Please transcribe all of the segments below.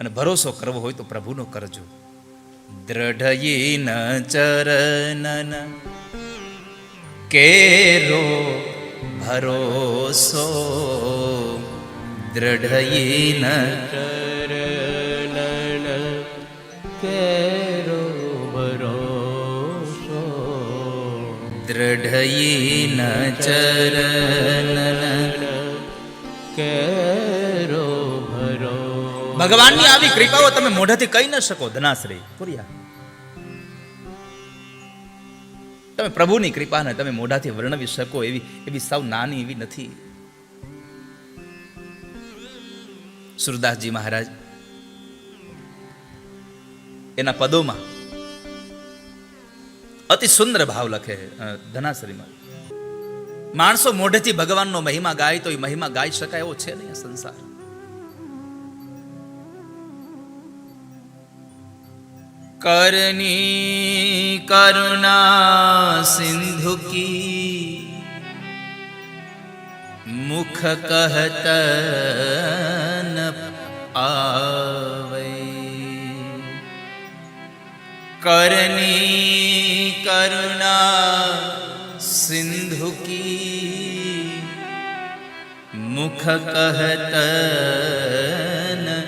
અને ભરોસો કરવો હોય તો પ્રભુનો કરજો. દ્રઢયીન ચરનન કેરો ભરોસો. દ્રઢયીન ચરણન કેરો ભરોસો. દ્રઢયીન ચરનન ભગવાનની આવી કૃપાઓ તમે મોઢાથી કહી ન શકો, ધનાશ્રી. પુરિયા તમે પ્રભુની કૃપાને તમે મોઢાથી વર્ણવી શકો એવી એવી સાવ નાની એવી નથી. સુરદાસજી મહારાજ, એના પદોમાં અતિ સુંદર ભાવ લખે ધનાશ્રીમાં. માણસો મોઢેથી ભગવાનનો મહિમા ગાય તો એ મહિમા ગાઈ શકાય એવો છે નહીં સંસાર? करनी करुणा सिंधु की मुख कहत न आवे करनी करुणा सिंधु की मुख कहत न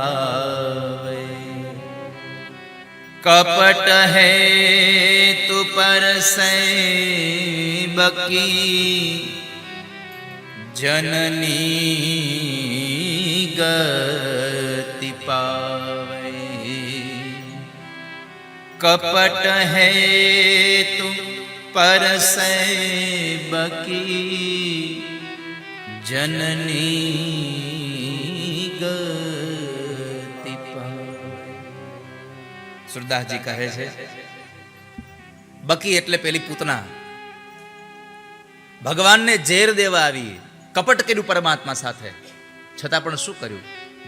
आवे कपट है तु पर बकी जननी गति पावे कपट है तु पर बकी जननी સુરદાસજી કહે છે, બકી એટલે પેલી પૂતના. ભગવાનને ઝેર દેવા આવી, કપટ કર્યું પરમાત્મા સાથે. છતાં પણ શું કર્યું?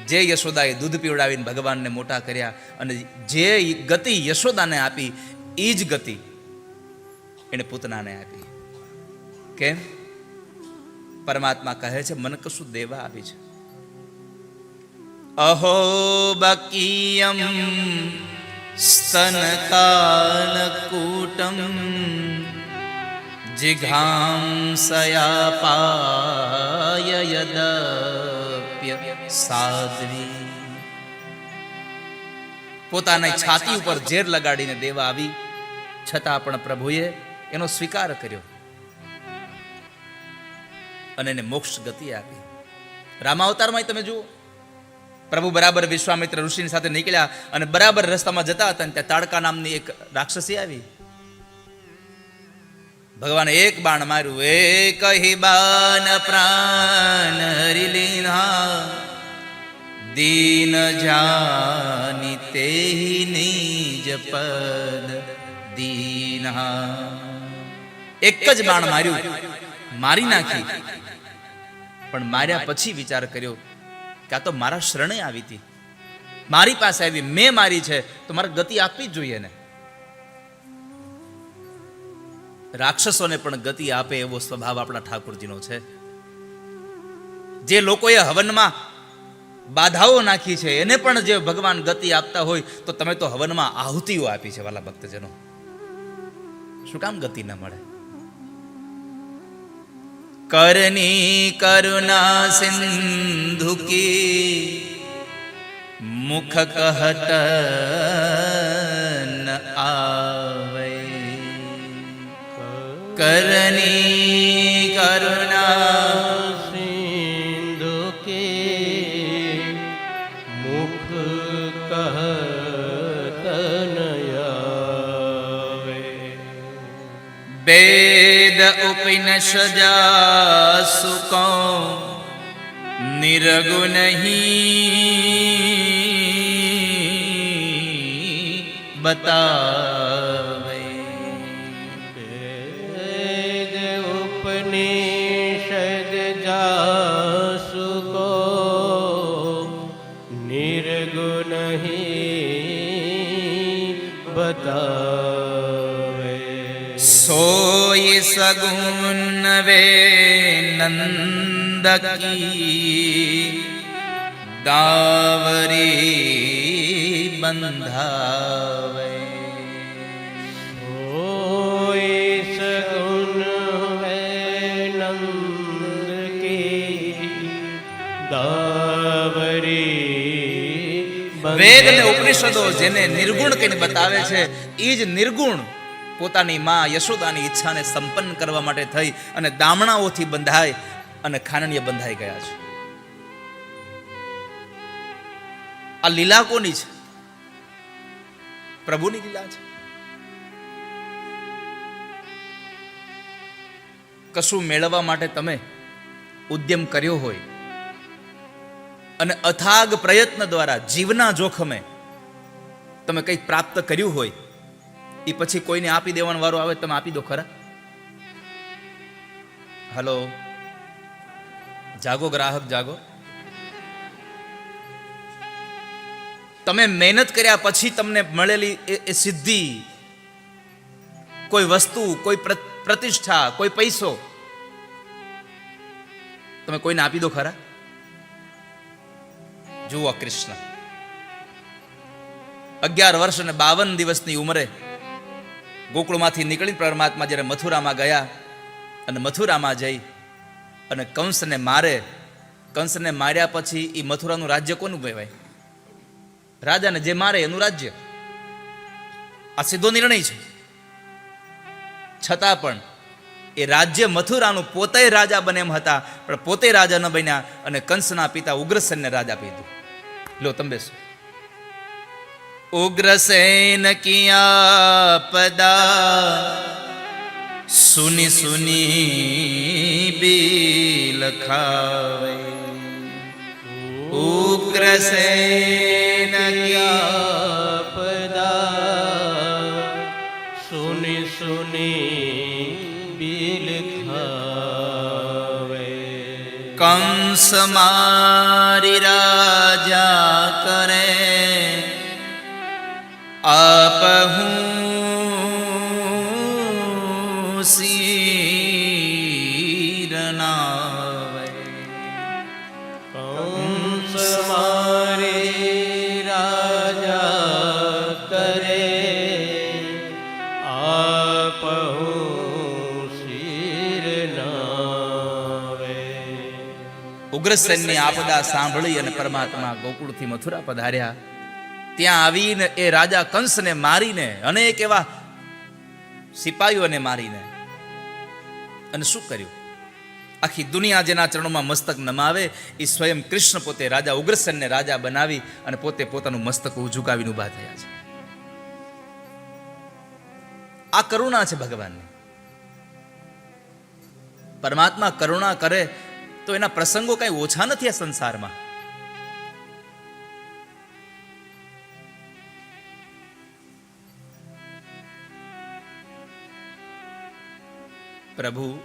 જે યશોદાએ દૂધ પીવડાવીને ભગવાનને મોટા કર્યા અને જે ગતિ યશોદાને આપી એ જ ગતિ એને પૂતનાને આપી. કેમ? પરમાત્મા કહે છે, મને કશું દેવા આવી છે. અહો બકીયમ स्तनकालकूटं जिघांसया पाय यदप्य સાધ્વી પોતાની છાતી ઉપર ઝેર લગાડીને દેવા આવી છતાં પણ પ્રભુએ એનો સ્વીકાર કર્યો અને એને મોક્ષ ગતિ આપી રામાવતારમાં તમે જુઓ પ્રભુ બરાબર વિશ્વામિત્ર ઋષિની સાથે નીકળ્યા અને બરાબર રસ્તામાં જતા હતા ત્યાં તાડકા નામની એક રાક્ષસી આવી. ભગવાને એક બાણ માર્યું, એ કહી બાન પ્રાણ હરી લીધા દીન જાની તે નિજ પદ દીના એક જ બાણ માર્યું, મારી નાખી. પણ માર્યા પછી વિચાર કર્યો કે તો મારા શરણે આવી હતી. મારી પાસે આવી, મેં મારી છે, તો મારે ગતિ આપવી જ જોઈએ ને. રાક્ષસોને પણ ગતિ આપે એવો સ્વભાવ આપણા ઠાકોરજીનો છે. જે લોકોએ હવનમાં બાધાઓ નાખી છે, એને પણ જે ભગવાન ગતિ આપતા હોય, તો તમે તો હવનમાં આહુતિઓ આપી છે, વાલા ભક્તજનો. શું કામ ગતિ ન મળે? करनी करुणा सिंधु की मुख कहत न आवे करनी करुणा सिंधु की मुख कहत न आवे बे उपनिषजा सुको निरगुनहि बतावे वेद उपनिषद जासु को निरगुनहि बतावे सोय सगुण वे नंद की दावरी બંધાવે होय सगुण वे नंद की दावरी વેદ અને ઉપનિષદો જેને નિર્ગુણ કહીને બતાવે છે એ જ નિર્ગુણ પોતાની માં યશોદાની ઈચ્છાને સંપન્ન કરવા માટે થઈ અને દામણાઓથી બંધાય અને ખાનણીય બંધાઈ ગયા છે. આ લીલા કોની છે? પ્રભુની લીલા છે? કશું મેળવવા માટે તમે ઉદ્યમ કર્યો હોય અને અથાગ પ્રયત્ન દ્વારા જીવના જોખમે તમે કંઈક પ્રાપ્ત કર્યું હોય એ પછી કોઈને આપી દેવાનો વારો આવે તમે આપી દો ખરા? હલો? જાગો ગ્રાહક, જાગો. તમે મહેનત કર્યા પછી તમને મળેલી એ- સિદ્ધિ, કોઈ વસ્તુ, કોઈ પ્ર- પ્રતિષ્ઠા, કોઈ પૈસો, તમે કોઈને આપી દો ખરા? જુઓ કૃષ્ણ. અગિયાર વર્ષ અને બાવન દિવસની ઉંમરે ગોકુળમાંથી નીકળી પરમાત્મા જ્યારે મથુરામાં ગયા અને મથુરામાં જઈ અને કંસને મારે, કંસને માર્યા પછી એ મથુરાનું રાજ્ય કોનું કહેવાય? રાજાને જે મારે એનું રાજ્ય. આ સીધો નિર્ણય છે. છતાં પણ એ રાજ્ય મથુરાનું પોતે રાજા બને એમ હતા, પણ પોતે રાજા ન બન્યા અને કંસના પિતા ઉગ્રસેનને રાજા પીધું લો, તમે બેસો. ઉગ્રસેન किया पदा। સુની સુની બિલ ખાવે ઉગ્રસેન किया पदा। સુની સુની બિલ लखावे કંસ મારી રાજા આપહું શીરનાવે કંસ રાજા કરે આપહું ઉગ્રસેનની આપદા સાંભળી અને પરમાત્મા ગોકુળથી મથુરા પધાર્યા ત્યાં આવીને એ રાજા કંસને મારીને, અનેક એવા સિપાહીઓને મારીને. અને શું કર્યું? આખી દુનિયા જેના ચરણોમાં મસ્તક નમાવે એ સ્વયં કૃષ્ણ પોતે રાજા ઉગ્રસેનને રાજા બનાવી અને પોતે પોતાનું મસ્તક ઝુકાવીને ઊભા થયા છે. આ કરુણા છે ભગવાનની. પરમાત્મા કરુણા કરે તો એના પ્રસંગો કઈ ઓછા નથી આ સંસારમાં? પ્રભુ,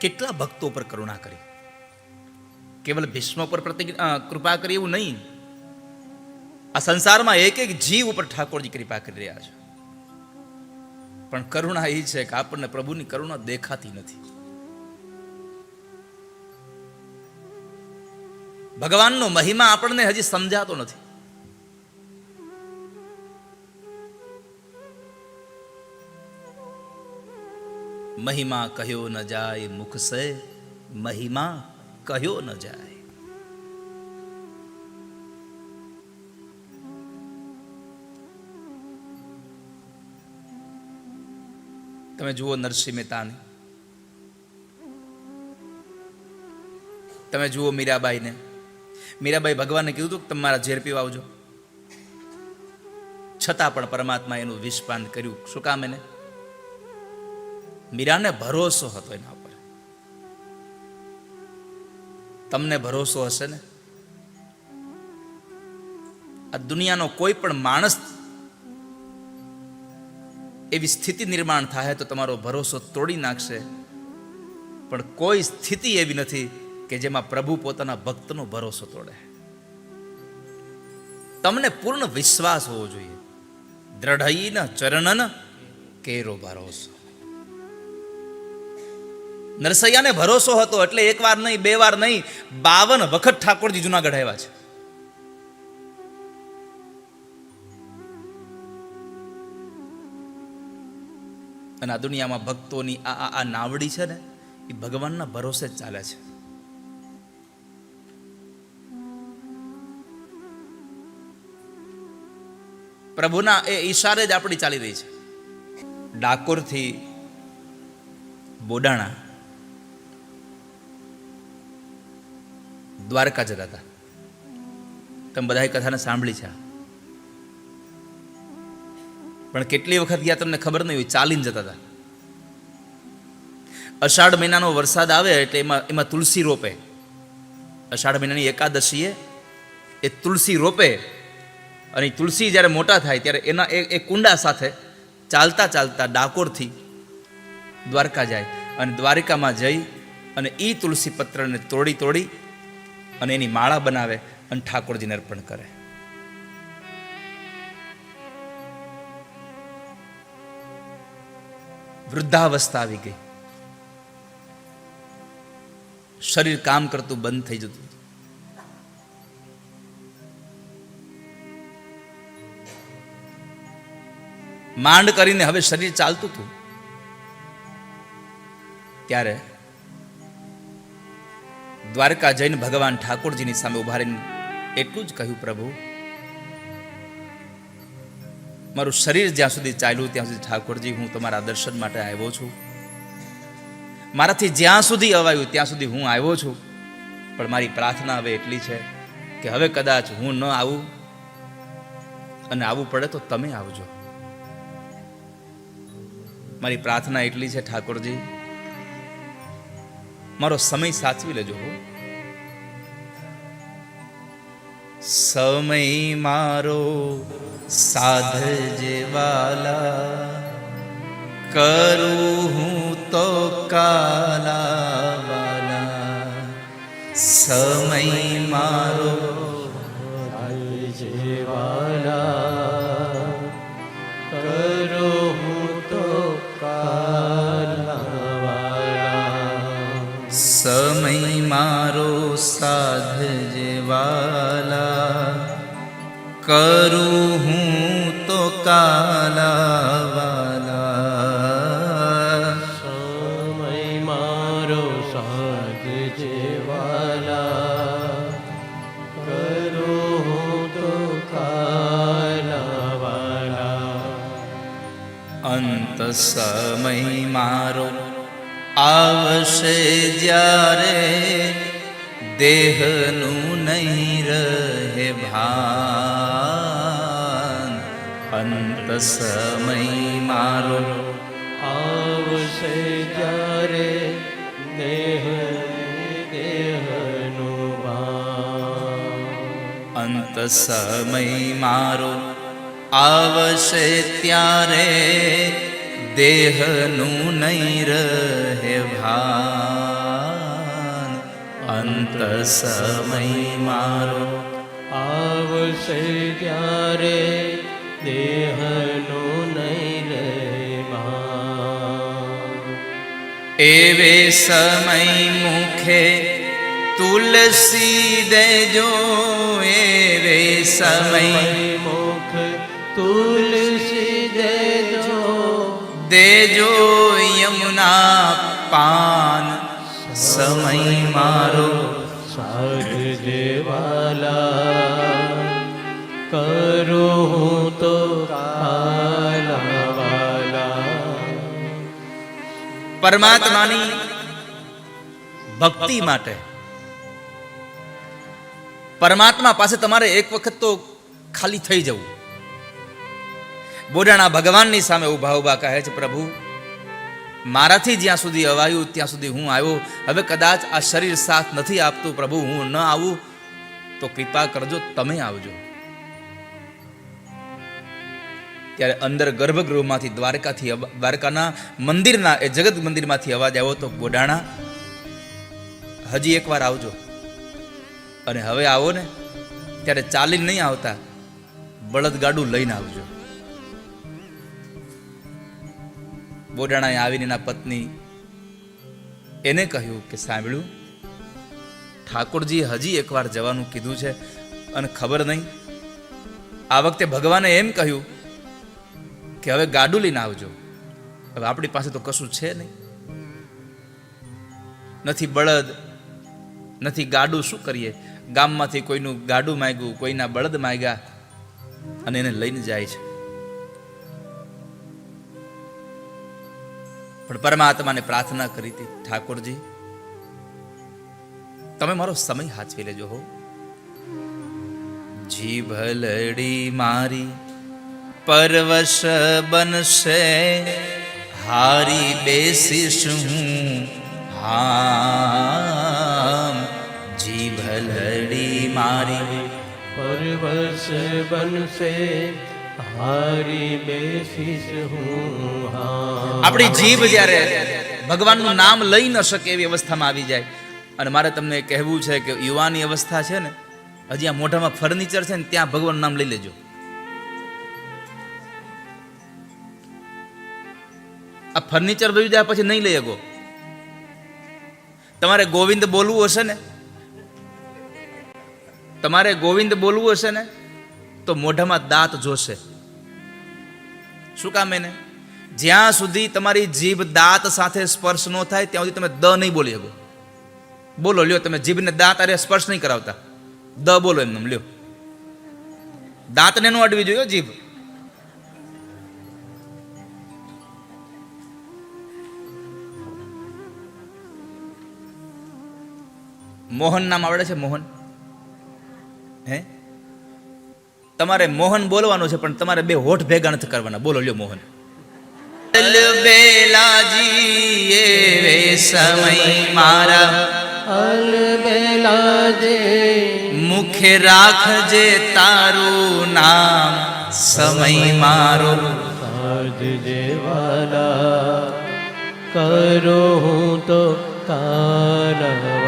કેટલા ભક્તો પર કરુણા કરી? કેવલ ભીષ્મ પર કૃપા કરી એવું નહીં. આ સંસારમાં એક એક જીવ ઉપર ઠાકોરજી કૃપા કરી રહ્યા છે. પણ કરુણા એ છે કે આપણને પ્રભુની કરુણા દેખાતી નથી. ભગવાનનો મહિમા આપણને હજી સમજાતો નથી. મહિમા કહ્યો ન જાય મુખ સે, મહિમા કહ્યો ન જાય. તમે જુઓ નરસિંહ મહેતાને. તમે જુઓ મીરાબાઈને. મીરાબાઈ ભગવાનને કીધું હતું કે તમે મારા ઝેર પીવા આવજો. છતાં પણ પરમાત્મા એનું વિષપાન કર્યું. શું કામ એને? મીરાને ભરોસો હતો એના ઉપર. તમને ભરોસો હશે ને? આ દુનિયાનો કોઈ પણ માણસ એવી સ્થિતિ નિર્માણ થાય તો તમારો ભરોસો તોડી નાખશે. પણ કોઈ સ્થિતિ એવી નથી કે જેમાં પ્રભુ પોતાના ભક્તનો ભરોસો તોડે. તમને પૂર્ણ વિશ્વાસ હોવો જોઈએ. દ્રઢઈન ચરણન કેરો ભરોસો. નરસૈયાને ભરોસો હતો એટલે એક વાર નહીં, બે વાર નહીં, બાવન વખત ઠાકોરજી જુનાગઢ આવ્યા છે. અને આ દુનિયામાં ભક્તોની આ આ- નાવડી છે ને, એ ભગવાનના ભરોસે જ ચાલે છે. પ્રભુના એ ઈશારે જ આપણી ચાલી રહી છે. ડાકોરથી બોડાણા દ્વારકા જતા હતા. તમે બધાએ કથાને સાંભળી છે પણ કેટલી વખત ગયા તમને ખબર નહીં હોય, ચાલીને જતા હતા. અષાઢ મહિનાનો વરસાદ આવે એટલે એમાં એમાં તુલસી રોપે. અષાઢ મહિનાની એકાદશીએ એ તુલસી રોપે. અને તુલસી જ્યારે મોટા થાય ત્યારે એના એ એ કુંડા સાથે ચાલતા ચાલતા ડાકોરથી દ્વારકા જાય. અને દ્વારિકામાં જઈ અને એ તુલસી પત્રને તોડી તોડી અને એની માળા બનાવે અને ઠાકોરજીને અર્પણ કરે. વૃદ્ધાવસ્થા આવી ગઈ. શરીર કામ કરતું બંધ થઈ જતું માંડ કરીને હવે શરીર ચાલતું હતું. ત્યારે દ્વારકા જઈને ભગવાન ઠાકોરજીની સામે ઊભા રહીને એટલું જ કહ્યું, પ્રભુ, મારું શરીર જ્યાં સુધી ચાલ્યું ત્યાં સુધી ઠાકોરજી, હું તમારા દર્શન માટે આવ્યો છું. મારાથી જ્યાં સુધી અવાયું ત્યાં સુધી હું આવ્યો છું. પણ મારી પ્રાર્થના હવે એટલી છે કે હવે કદાચ હું ન આવું અને આવવું પડે તો તમે આવજો. મારી પ્રાર્થના એટલી છે ઠાકોરજી મારો સમય સાચવી લેજો હો. સમય મારો સાધ જેવાલા, કરું હું તો કાલા વાલા સમય મારો કરું હું તો કાલાવાલા. સમય મારો સાથ જેવાલા. કરો હું તો કાલાવાલા. અંત સમય મારો આવશે જ્યારે દેહનું નહીં રહે ભાન અંત સમય મારો આવશે જ્યારે દેહ દેહનો અંત સમય મારો આવશે ત્યારે દેહનું નહીં રહે ભાન અંત સમય મારો આવશે ત્યારે દેહનું નહીં રહેવા એવે સમય મુખે તુલસી દેજો એવે સમય મુખ તુલસી દેજો. દેજો યમુના પાન. સમય મારો સાધ દેવાલા પરમાત્માની ભક્તિ માટે. પરમાત્મા પાસે તમારે એક વખત તો ખાલી થઈ જવું. બોડાણા ભગવાનની સામે ઊભા ઊભા કહે છે, પ્રભુ, મારાથી જ્યાં સુધી અવાયું, ત્યાં સુધી હું આવ્યો. હવે કદાચ આ શરીર સાથ નથી આપતું, પ્રભુ, હું ન આવું, તો કૃપા કરજો, તમે આવજો. ત્યારે અંદર ગર્ભગૃહમાંથી દ્વારકાથી દ્વારકાના મંદિરના, એ જગત મંદિરમાંથી અવાજ આવ્યો તો બોડાણા હજી એકવાર આવજો. અને હવે આવો ને, ત્યારે ચાલીને નહીં આવતા, બળદગાડું લઈને આવજો. બોડાણાએ આવીને એના પત્ની એને કહ્યું કે, સાંભળ્યું ઠાકોરજી હજી એકવાર જવાનું કીધું છે અને ખબર નહીં. આ વખતે ભગવાને એમ કહ્યું કે હવે ગાડું લઈને આવજો. હવે આપણી પાસે તો કશું છે નહીં. નથી બળદ, નથી ગાડું, શું કરીએ? ગામમાંથી કોઈનું ગાડું માંગ્યું, કોઈના બળદ માંગ્યા અને એને લઈને જાય છે. પણ પરમાત્માને પ્રાર્થના કરી હતી, ઠાકોરજી, તમે મારો સમય હાચવી લેજો હો. જીભલડી મારી પરવશ બનશે. હારી બેસીશ હું. હામ જીભલડી મારી. પરવશ બનશે હારી બેસીશ હું. હા આપણી જીભ જ્યારે ભગવાનનું નામ લઈ ન શકે એવી અવસ્થામાં આવી જાય. અને મારે તમને કહેવું છે કે યુવાની અવસ્થા છે ને હજી આ મોઢામાં ફર્નિચર છે ને ત્યાં ભગવાનનું નામ લઈ લેજો. આ ફર્નિચર વયું જાય, પછી નહીં લઈ શકો. તમારે ગોવિંદ બોલવું હશે ને? તમારે ગોવિંદ બોલવું હશે ને? તો મોઢામાં દાંત જોશે. શું કામ એને? જ્યાં સુધી તમારી જીભ દાંત સાથે સ્પર્શ ન થાય, ત્યાં સુધી તમે દ નહીં બોલી શકો. બોલો, લ્યો, તમે જીભને દાંત અરે સ્પર્શ નહીં કરાવતા. દ બોલો એમને લ્યો. દાંતને નો અડવી જોઈએ જીભ. મોહન નામ આવડે છે મોહન? હે? તમારે મોહન બોલવાનું છે પણ તમારે બે હોઠ ભેગા નથી કરવાના. બોલો લ્યો મોહન. બેલાજી એવે સમય મારા. જે મુખે રાખજે તારું નામ. સમય મારો. સાજ જેવાલા કરો હું તો ઓ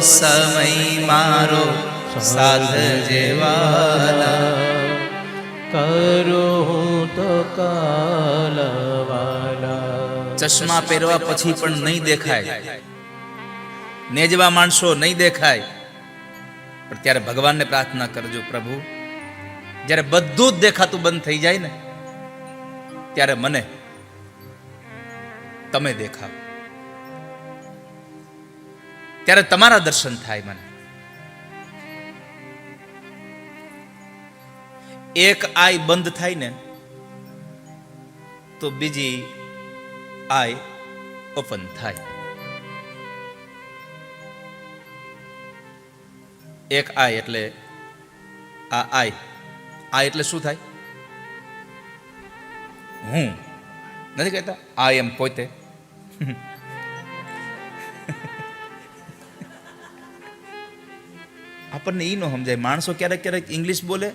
સમય મારો સાધ જેવાલા કરો તો કાલવાલા ચશ્મા પહેરવા પછી પણ નહીં દેખાય. નેજવા માણસો નહીં દેખાય. પણ ત્યારે ભગવાનને પ્રાર્થના કરજો પ્રભુ. જ્યારે બધું જ દેખાતું બંધ થઈ જાય ને ત્યારે મને તમે દેખાવ. ત્યારે તમારા દર્શન થાય મને. એક આય બંધ થાય ને, તો બીજી આય ઓપન થાય. એક આય એટલે આ આય આ એટલે શું થાય? હું. નથી કહેતા? આ એમ પોતે. આપણને ઈ ન સમજાય. માણસો ક્યારેક ક્યારેક ઇંગ્લિશ બોલે,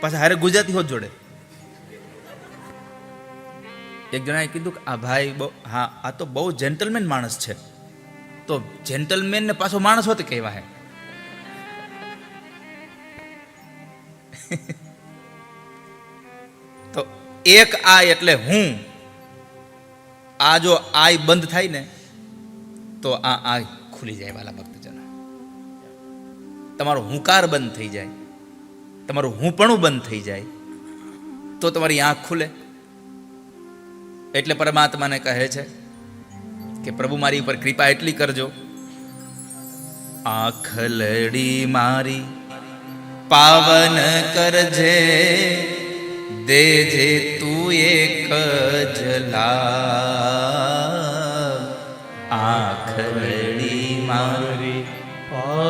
પાછા હારે ગુજરાતી હોત જોડે. એક જણાએ કીધું કે, આ ભાઈ બહુ, હા, આ તો બહુ જેન્ટલમેન માણસ છે. તો જેન્ટલમેન ને પાછો માણસ હોત કહેવા હે તો એક આ એટલે હું. આ જો આય બંધ થાય ને, તો આ આ ખુલી જાય વાલા ભક્તજનો તમારો હુંકાર બંધ થઈ જાય, તમારું હુંપણું બંધ થઈ જાય, તો તમારી આંખ ખુલે. એટલે પરમાત્માને કહે છે કે, પ્રભુ, મારી ઉપર કૃપા એટલી કરજો. આંખ લડી મારી, પાવન કરજે, દેજે તું એક જલા આંખ લડી મારી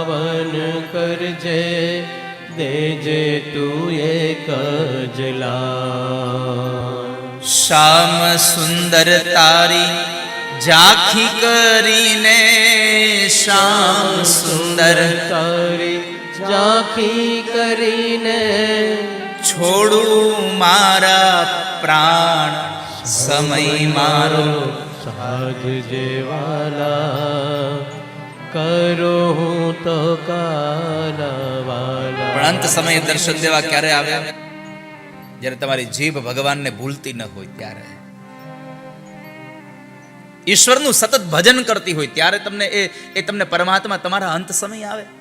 પાવન કરજે દેજે તું એક જલા શ્યામ સુંદર તારી ઝાંખી કરીને શ્યામ સુંદર તારી ઝાંખી કરીને છોડું મારા પ્રાણ સમય મારો સાધ જેવાલા કરો હું તો કાલવાલા પણ અંત સમયે દર્શન દેવા ક્યારે આવ્યા જ્યારે તમારી જીભ ભગવાનને ભૂલતી ન હોય ત્યારે. ઈશ્વરનું સતત ભજન કરતી હોય ત્યારે તમને એ એ તમને પરમાત્મા તમારા અંત સમય આવે?